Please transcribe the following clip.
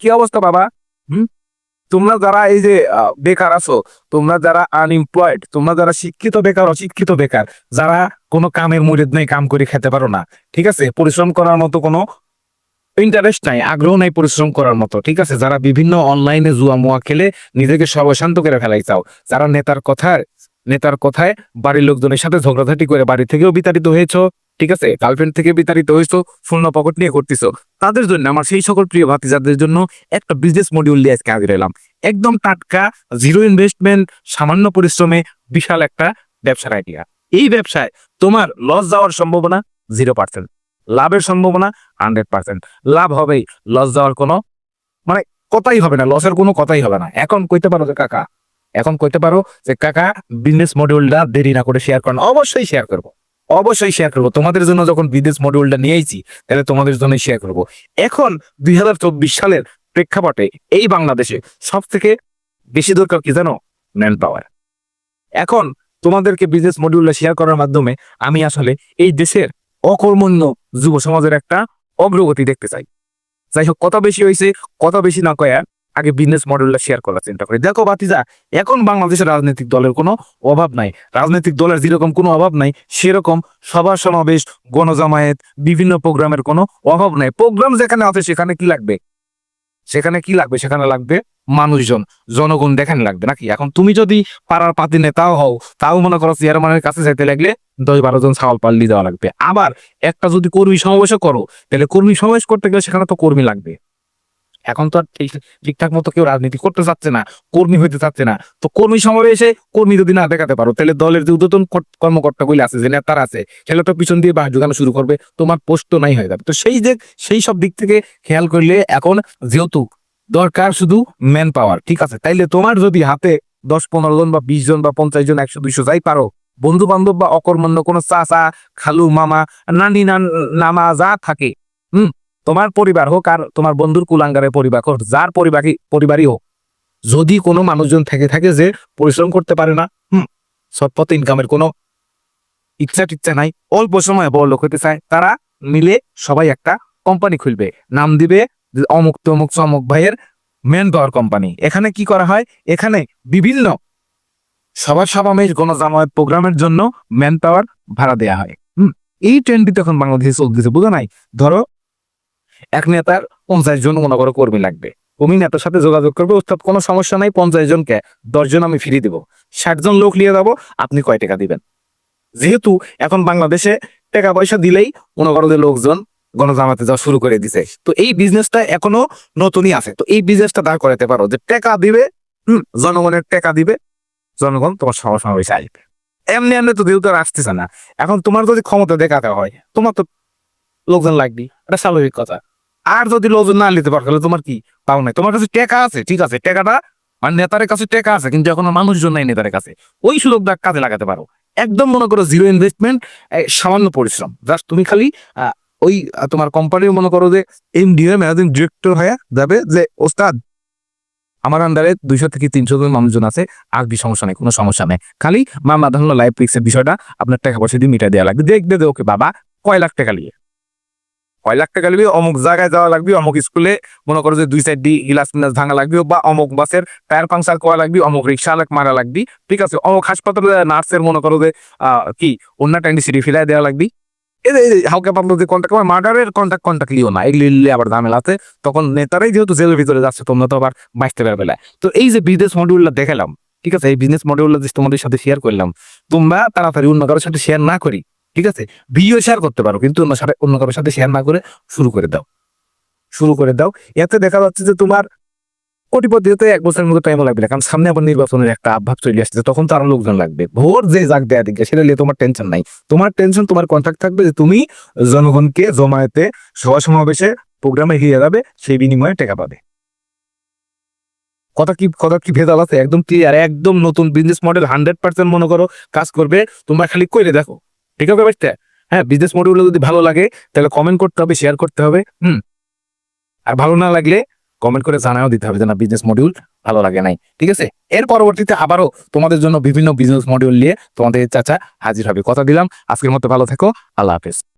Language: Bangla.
কি অবস্থা বাবা? হুম? তোমরা যারা এই যে বেকার আছো, তোমরা যারা আনএমপ্লয়েড তোমরা যারা শিক্ষিত বেকার, অশিক্ষিত বেকার, যারা কোনো কামের মুরিদ নেই, কাম করে খেতে পারো না, ঠিক আছে? পরিশ্রম করার মতো কোনো ইন্টারেস্ট নাই, আগ্রহ নাই পরিশ্রম করার মতো, ঠিক আছে? যারা বিভিন্ন অনলাইনে জুয়া মুয়া খেলে নিজেকে সর্বশান্ত করে ফেলাই চাও, যারা নেতার কথায় নেতার কথায় বাড়ির লোকজনের সাথে ঝগড়াঝাটি করে বাড়ি থেকেও বিতাড়িত হয়েছো ঠিক আছে? গার্লফ্রেন্ড থেকে বিতাড়িত হয়েছো শূন্য পকেট নিয়ে করতেছো তাদের জন্য আমার সেই সকল প্রিয় ভাতিজাদের জন্য একটা বিজনেস মডিউল দিয়ে আজকে হাজির এলাম একদম টাটকা জিরো ইনভেস্টমেন্ট সামান্য পরিশ্রমে বিশাল একটা ব্যবসার আইডিয়া এই ব্যবসায় তোমার লস যাওয়ার সম্ভাবনা জিরো পার্সেন্ট লাভের সম্ভাবনা হান্ড্রেড পার্সেন্ট লাভ হবেই লস যাওয়ার কোনো মানে কথাই হবে না লসের কোনো কথাই হবে না। এখন কইতে পারো যে কাকা, এখন কইতে পারো যে কাকা বিজনেস মডিউলটা দেরি না করে শেয়ার করেন অবশ্যই শেয়ার করব। অবশ্যই শেয়ার করব। তোমাদের জন্য যখন বিদেশ মডিউলটা নিয়েছি তাহলে তোমাদের জন্য শেয়ার করব। এখন দুই হাজার চব্বিশ সালের প্রেক্ষাপটে এই বাংলাদেশে সব থেকে বেশি দরকার কি জানো? ম্যান পাওয়ার এখন তোমাদেরকে বিজনেস মডিউলটা শেয়ার করার মাধ্যমে আমি আসলে এই দেশের অকর্মণ্য যুব সমাজের একটা অগ্রগতি দেখতে চাই। যাই হোক কত বেশি হয়েছে কথা বেশি না কয়া। আগে বিজনেস মডেলটা শেয়ার করার চিন্তা করি। দেখো বাতিজা এখন বাংলাদেশের রাজনৈতিক দলের কোনো অভাব নাই। রাজনৈতিক দলের যেরকম কোনো অভাব নাই, সেরকম সভা সমাবেশ, গণজামায়াত, বিভিন্ন প্রোগ্রামের কোনো অভাব নাই। প্রোগ্রাম যেখানে আছে, সেখানে কি লাগবে? সেখানে কি লাগবে? সেখানে লাগবে মানুষজন। জনগণ দেখানি লাগবে নাকি? এখন তুমি যদি পাড়ার পাতি নেতাও হও, তাও মনে করো চেয়ারম্যানের কাছে যাইতে লাগলে দশ বারো জন ছাগল পাল্লি দেওয়া লাগবে। আবার একটা যদি কর্মী সমাবেশও করো, তাহলে কর্মী সমাবেশ করতে গেলে সেখানে তো কর্মী লাগবে। এখন তো আর ঠিক- ঠিকঠাক মতো কেউ রাজনীতি করতে চাচ্ছে না, কর্মী হইতে চাচ্ছে না। তো কর্মী সমাবেশে কর্মী যদি না দেখাতে পারো, তাহলে দলের যে উদ্যতন কর- কর্মকর্তা গুলি আছে, যে নেতারা আছে সেগুলো তো পিছন দিয়ে বাস ঢুকানো শুরু করবে, তোমার পোস্ট তো নাই হয়ে যাবে। তো সেই যে, সেই সব দিক থেকে খেয়াল করলে এখন যেহেতু দরকার শুধু ম্যান পাওয়ার ঠিক আছে? তাইলে তোমার যদি হাতে দশ, পনেরো জন বা বিশ জন বা পঞ্চাশ জন, একশো, দুইশো যাই পারো বন্ধু বান্ধব বা অকর্মণ্য কোনো চাচা, খালু, মামা, নানি নামা যা থাকে তোমার পরিবার হোক আর তোমার বন্ধুর কুলাঙ্গারের পরিবার হোক, যার পরিবারই পরিবারই হোক, যদি কোনো মানুষজন থেকে থাকে যে পরিশ্রম করতে পারে না, হুম সৎপথ ইনকামের কোনো ইচ্ছা টিচ্ছা নাই, অল্প সময়ে বড় লোক হতে চায়, তারা মিলে সবাই একটা কোম্পানি খুলবে। নাম দিবে অমুক তমুক চমক ভাইয়ের মেন পাওয়ার কোম্পানি এখানে কি করা হয়? এখানে বিভিন্ন সভা সমাবেশ গণজামায়াত প্রোগ্রামের জন্য ম্যান পাওয়ার ভাড়া দেওয়া হয়। এই ট্রেন্ডটি তখন বাংলাদেশে চলতেছে, বুঝো নাই? ধরো এক নেতার পঞ্চাশ জন মনে করো কর্মী লাগবে। তুমি নেতার সাথে যোগাযোগ করবে অর্থাৎ কোনো সমস্যা নাই, পঞ্চাশ জনকে দশ জন আমি ফিরিয়ে দিব। ষাট জন লোক নিয়ে যাব, আপনি কয় টাকা দিবেন? যেহেতু এখন বাংলাদেশে টাকা পয়সা দিলেই মনে করো লোকজন গণজামাতে যাওয়া শুরু করে দিছে। তো এই বিজনেসটা এখনও নতুনই আছে। তো এই বিজনেসটা দাঁড় করাতে পারো যে টাকা দিবে, হম, জনগণের টাকা দিবে, জনগণ তোমার সমাবেশে আসবে এমনি এমনি তো আর আসতেছে না, এখন তোমার যদি ক্ষমতা দেখাতে হয়, তোমার তো লোকজন লাগবে এটা স্বাভাবিক কথা। আর যদি লোকজন না নিতে পারো, তাহলে তোমার কি পাও নাই? তোমার কাছে টাকা আছে, ঠিক আছে। টাকাটা মানে নেতারের কাছে টাকা আছে, কিন্তু এখন মানুষজন নাই নেতার কাছে। ওই সুযোগটা কাজে লাগাতে পারো। একদম মনে করো জিরো ইনভেস্টমেন্ট সামান্য পরিশ্রম। জাস্ট তুমি খালি ওই তোমার কোম্পানির মনে করো যে এম এমডি ম্যানেজিং ডিরেক্টর হয়ে যাবে যে, ওস্তাদ, আমার আন্ডারে দুইশো থেকে তিনশো জন মানুষজন আছে, আর বি সমস্যা নেই, কোনো সমস্যা নেই। খালি মামা ধরলো লাইফ পিক্সের বিষয়টা, আপনার টাকা পয়সা দিয়ে মিটাই দেওয়া লাগবে। দেখবে ওকে বাবা, কয় লাখ টাকা নিয়ে? কয় লাখ টাকা নিবি অমুক জায়গায় যাওয়া লাগবে, অমুক স্কুলে মনে করো যে দুই সাইড দিয়ে গিলাস মিলাস ভাঙা লাগবে বা অমুক বাসের টায়ার পাংচার করা লাগবে, অমুক রিক্সা লাখ মারা লাগবে। ঠিক আছে? অমুক হাসপাতালে নার্সের মনে করো যে কি অন্য টাইম সিটি ফিলাই দেওয়া লাগবে। হালকা যে কন্ট্যাক্ট মার্ডারের কন্ট্যাক্ট কন্ট্যাক্ট লিও না। এগুলি আবার আছে। তখন নেতারাই যেহেতু জেলের ভিতরে যাচ্ছে, তোমরা তো আবার বাঁচতে পারবে না। তো এই যে বিজনেস মডিউলটা দেখালাম, ঠিক আছে? এই বিজনেস মডিউলটা তোমাদের সাথে শেয়ার করলাম। তোমরা তাড়াতাড়ি অন্য কারোর সাথে শেয়ার না করি। ঠিক আছে? ভিডিও শেয়ার করতে পারো, কিন্তু অন্য সাথে অন্য কারোর সাথে শেয়ার না করে শুরু করে দাও। শুরু করে দাও। এতে দেখা যাচ্ছে যে তোমার কোটিপতি হতে এক বছরের মতো টাইম লাগবে না। কারণ সামনে আবার নির্বাচনের একটা আভাব চলে আসছে, তখন তো আরও লোকজন লাগবে। ভোট যে যাক দেয়া দিকে, সেটা নিয়ে তোমার টেনশন নাই। তোমার টেনশন তোমার কন্ট্যাক্ট থাকবে যে তুমি জনগণকে জমায়েতে সভা সমাবেশে প্রোগ্রামে গিয়ে যাবে, সেই বিনিময়ে টাকা পাবে। কথা কি কথা কি ভেদাল আছে? একদম ক্লিয়ার একদম নতুন বিজনেস মডেল হান্ড্রেড পার্সেন্ট মনে করো, কাজ করবে। তোমরা খালি করে দেখো। ঠিক আছে বুঝতে হ্যাঁ বিজনেস মডিউল যদি ভালো লাগে, তাহলে কমেন্ট করতে হবে শেয়ার করতে হবে, হুম? আর ভালো না লাগলে কমেন্ট করে জানাও, দিতে হবে যে না বিজনেস মডিউল ভালো লাগে নাই, ঠিক আছে? এর পরবর্তীতে আবারও তোমাদের জন্য বিভিন্ন বিজনেস মডিউল নিয়ে তোমাদের চাচা হাজির হবে। কথা দিলাম, আজকের মতো ভালো থেকো, আল্লাহ হাফেজ।